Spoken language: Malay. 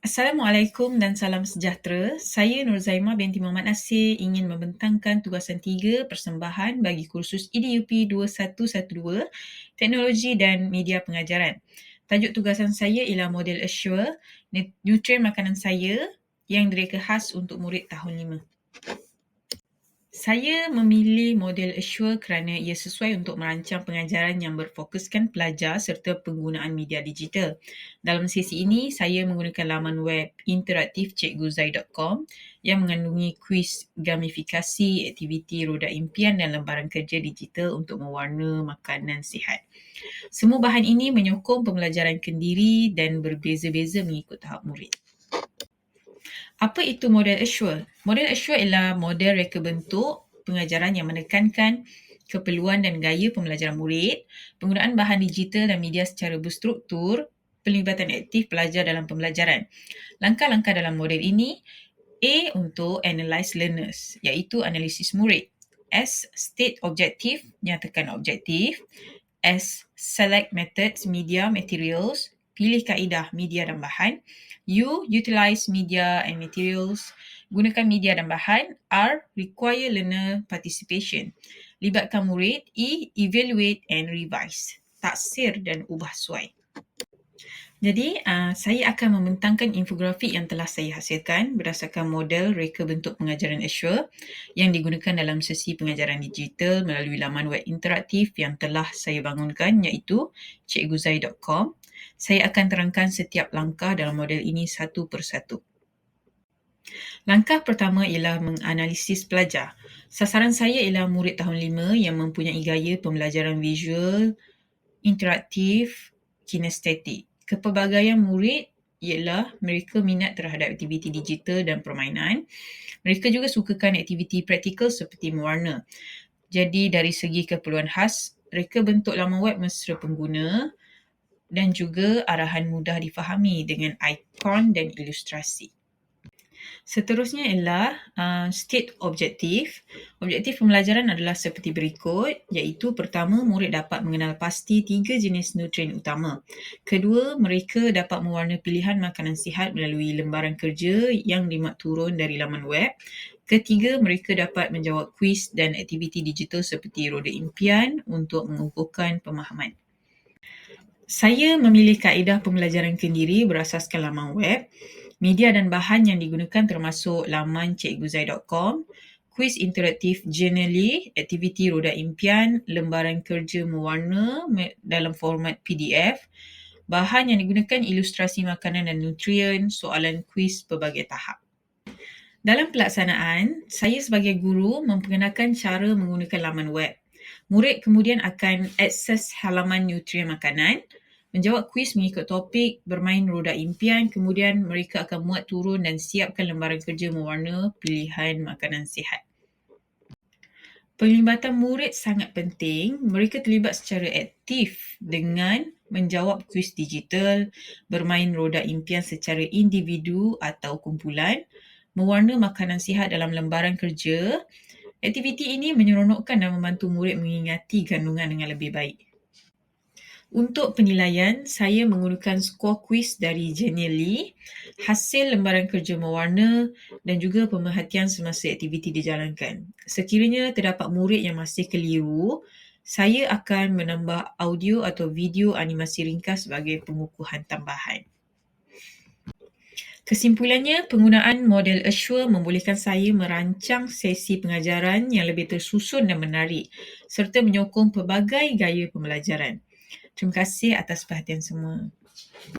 Assalamualaikum dan salam sejahtera. Saya Nur Zaimah binti Muhammad Nasir ingin membentangkan tugasan tiga persembahan bagi kursus EDUP 2112 Teknologi dan Media Pengajaran. Tajuk tugasan saya ialah model Assure, nutrien makanan saya yang direka khas untuk murid tahun 5. Saya memilih model Assure kerana ia sesuai untuk merancang pengajaran yang berfokuskan pelajar serta penggunaan media digital. Dalam sesi ini, saya menggunakan laman web interaktif cikguzai.com yang mengandungi kuis gamifikasi, aktiviti roda impian dan lembaran kerja digital untuk mewarna makanan sihat. Semua bahan ini menyokong pembelajaran kendiri dan berbeza-beza mengikut tahap murid. Apa itu model Assure? Model Assure ialah model reka bentuk pengajaran yang menekankan keperluan dan gaya pembelajaran murid, penggunaan bahan digital dan media secara berstruktur, pelibatan aktif pelajar dalam pembelajaran. Langkah-langkah dalam model ini, A untuk analyze learners, iaitu analisis murid. S, state objektif, nyatakan objektif. S, select methods, media, materials, pilih kaedah media dan bahan. U, utilize media and materials, gunakan media dan bahan. R, require learner participation, libatkan murid. E, evaluate and revise, taksir dan ubah suai. Jadi, uh, saya akan membentangkan infografik yang telah saya hasilkan berdasarkan model reka bentuk pengajaran Assure yang digunakan dalam sesi pengajaran digital melalui laman web interaktif yang telah saya bangunkan iaitu cikguzai.com saya akan terangkan setiap langkah dalam model ini satu persatu. Langkah pertama ialah menganalisis pelajar. Sasaran saya ialah murid tahun 5 yang mempunyai gaya pembelajaran visual, interaktif, kinestetik. Kepelbagaian murid ialah mereka minat terhadap aktiviti digital dan permainan. Mereka juga sukakan aktiviti praktikal seperti mewarna. Jadi dari segi keperluan khas, reka bentuk laman web mesra pengguna, dan juga arahan mudah difahami dengan ikon dan ilustrasi. Seterusnya ialah uh, state objektif. Objektif pembelajaran adalah seperti berikut iaitu pertama, murid dapat mengenal pasti tiga jenis nutrien utama. Kedua, mereka dapat mewarna pilihan makanan sihat melalui lembaran kerja yang dimak turun dari laman web. Ketiga, mereka dapat menjawab kuis dan aktiviti digital seperti roda impian untuk mengukuhkan pemahaman. Saya memilih kaedah pembelajaran kendiri berasaskan laman web. Media dan bahan yang digunakan termasuk laman cikguzai.com, kuis interaktif Journaly, aktiviti roda impian, lembaran kerja mewarna dalam format PDF, bahan yang digunakan ilustrasi makanan dan nutrien, soalan kuis pelbagai tahap. Dalam pelaksanaan, saya sebagai guru memperkenalkan cara menggunakan laman web. Murid kemudian akan akses halaman nutrien makanan, menjawab kuis mengikut topik, bermain roda impian, kemudian mereka akan muat turun dan siapkan lembaran kerja mewarna pilihan makanan sihat. Pelibatan murid sangat penting. Mereka terlibat secara aktif dengan menjawab kuis digital, bermain roda impian secara individu atau kumpulan, mewarna makanan sihat dalam lembaran kerja. Aktiviti ini menyeronokkan dan membantu murid mengingati kandungan dengan lebih baik. Untuk penilaian, saya menggunakan skor kuis dari Genially, hasil lembaran kerja mewarna dan juga pemerhatian semasa aktiviti dijalankan. Sekiranya terdapat murid yang masih keliru, saya akan menambah audio atau video animasi ringkas sebagai pengukuhan tambahan. Kesimpulannya, penggunaan model Assure membolehkan saya merancang sesi pengajaran yang lebih tersusun dan menarik serta menyokong pelbagai gaya pembelajaran. Terima kasih atas perhatian semua.